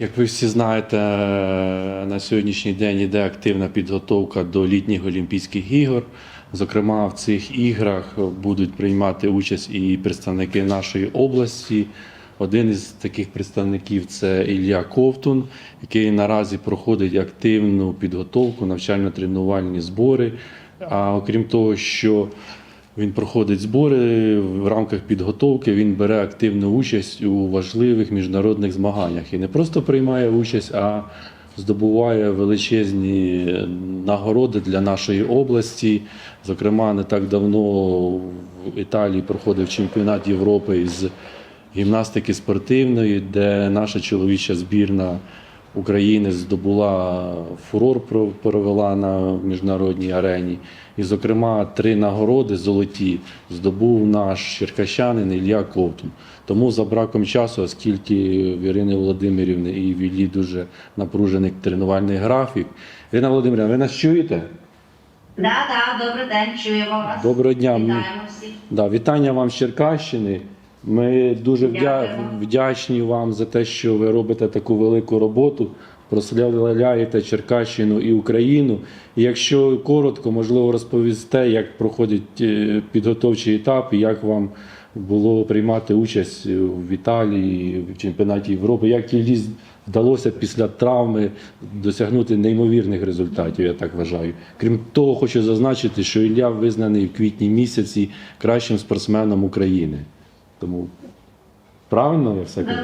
Як ви всі знаєте, на сьогоднішній день йде активна підготовка до літніх Олімпійських ігор. Зокрема, в цих іграх будуть приймати участь і представники нашої області. Один із таких представників це Ілля Ковтун, який наразі проходить активну підготовку, навчально-тренувальні збори. А окрім того, що він проходить збори в рамках підготовки. Він бере активну участь у важливих міжнародних змаганнях і не просто приймає участь, а здобуває величезні нагороди для нашої області. Зокрема, не так давно в Італії проходив чемпіонат Європи із гімнастики спортивної, де наша чоловіча збірна України здобула фурор, провела на міжнародній арені. І, зокрема, три нагороди золоті здобув наш черкащанин Ілля Ковтун. Тому за браком часу, оскільки в Ірини Володимирівни і в Іллі дуже напружений тренувальний графік. Ірина Володимирівна, ви нас чуєте? Да, да, добрий день, чуємо вас. Доброго дня. Вітаємо всіх. Да, вітання вам з Черкащини. Ми дуже вдя... Вдячні вам за те, що ви робите таку велику роботу, прославляєте Черкащину і Україну. І якщо коротко, можливо, розповісте, як проходить е, підготовчий етап і як вам було приймати участь в Італії в чемпіонаті Європи, як Іллі вдалося після травми досягнути неймовірних результатів, я так вважаю. Крім того, хочу зазначити, що Ілля визнаний в квітні місяці кращим спортсменом України. Тому правильно я все кажу?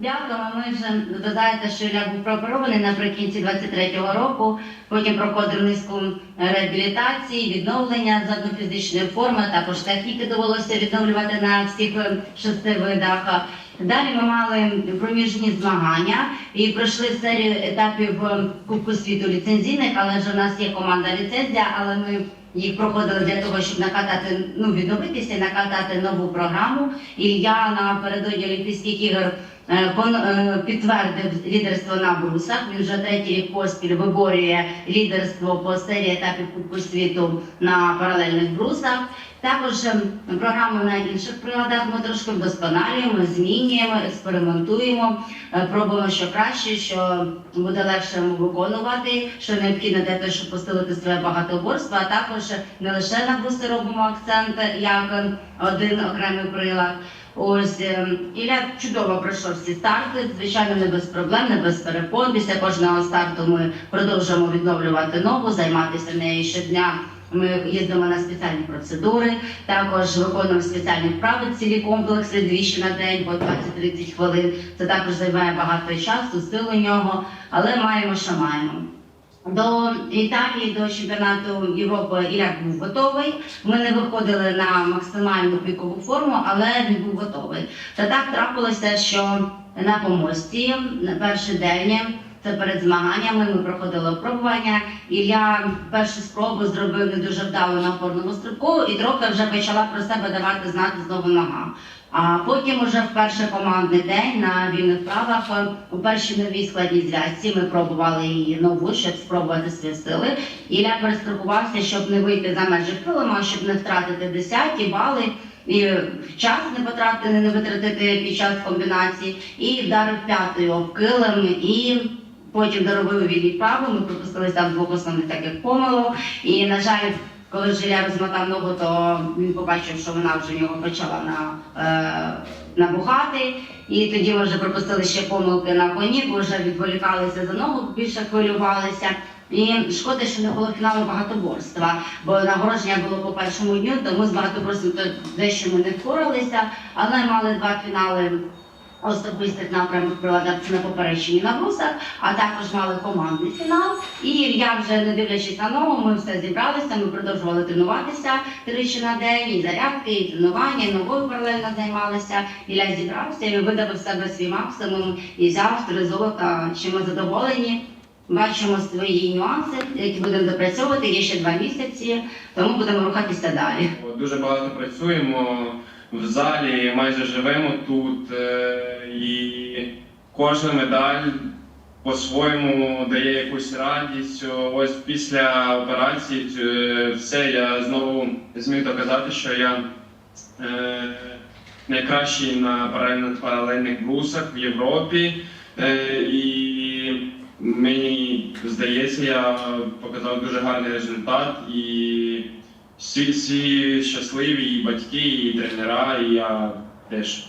Дякуємо. Ми вже ви знаєте, що Ілля був прооперований наприкінці 23-го року. Потім проходив низку реабілітації, відновлення задну фізичної форми. Також техніки довелося відновлювати на всіх е, шести видах. Далі ми мали проміжні змагання і пройшли серію етапів е, Кубку світу ліцензійних, але ж у нас є команда ліцензія, але ми їх проходили для того, щоб накатати, ну відновитися, накатати нову програму. І я напередодні Олімпійських ігор е, е, підтвердив лідерство на брусах. Він вже третій рік поспіль виборює лідерство по серії етапів Кубку світу на паралельних брусах. Також ем, програму на інших приладах ми трошки вдосконалюємо, змінюємо, експериментуємо, е, пробуємо що краще, що буде легше виконувати, що необхідно для того, щоб посилити своє багатоборство, а також не лише на бруси робимо акцент як е, один окремий прилад. Ось ем, Ілля чудово пройшов всі старти, звичайно, не без проблем, не без перепон. Після кожного старту ми продовжуємо відновлювати ногу, займатися нею щодня. Ми їздимо на спеціальні процедури, також виконуємо спеціальні вправи, цілі комплекси двічі на день по 20-30 хвилин. Це також займає багато часу, сил у нього, але маємо, що маємо. До Італії, до чемпіонату Європи Ілля був готовий. Ми не виходили на максимальну пікову форму, але він був готовий. Та так трапилося, що на помості на перший день. Це перед змаганнями ми проходили опробування. Ілля першу спробу зробив не дуже вдало на опорному стрибку і трохи вже почала про себе давати знати знову нога. А потім уже в перший командний день на вільних правах у першій новій складній зв'язці ми пробували її нову, щоб спробувати свої сили. Ілля перестрахувався, щоб не вийти за межі килима, щоб не втратити десяті бали. І час не потратити, не витратити під час комбінації, і вдарив п'ятою об килим, і потім доробив вільні вправи. Ми пропустили там двох основних таких помилок. І на жаль, коли Жиля розмотав ногу, то він побачив, що вона вже в нього почала на, е, набухати. І тоді ми вже пропустили ще помилки на коні, бо вже відволікалися за ногу, більше хвилювалися. І шкода, що не було фіналу багатоборства, бо нагородження було по першому дню, тому з багатоборством то дещо ми не впоралися, але мали два фінали особистих напрямок приладах на попереченні на брусах, а також мали командний фінал. І я вже не дивлячись на ногу, ми все зібралися. Ми продовжували тренуватися тричі на день, і зарядки, і тренування, і новою паралельно займалися. Ілля зібрався і видав себе свій максимум і взяв три золота. що ми задоволені. Бачимо свої нюанси, які будемо допрацьовувати. Є ще два місяці, тому будемо рухатися далі. Дуже багато працюємо в залі, майже живемо тут, е, і кожна медаль по-своєму дає якусь радість. Ось після операції е, все я знову зміг доказати, що я е, найкращий на паралельних брусах в Європі. І мені здається, я показав дуже гарний результат, і всі, всі щасливі, і батьки, і тренера, і я теж.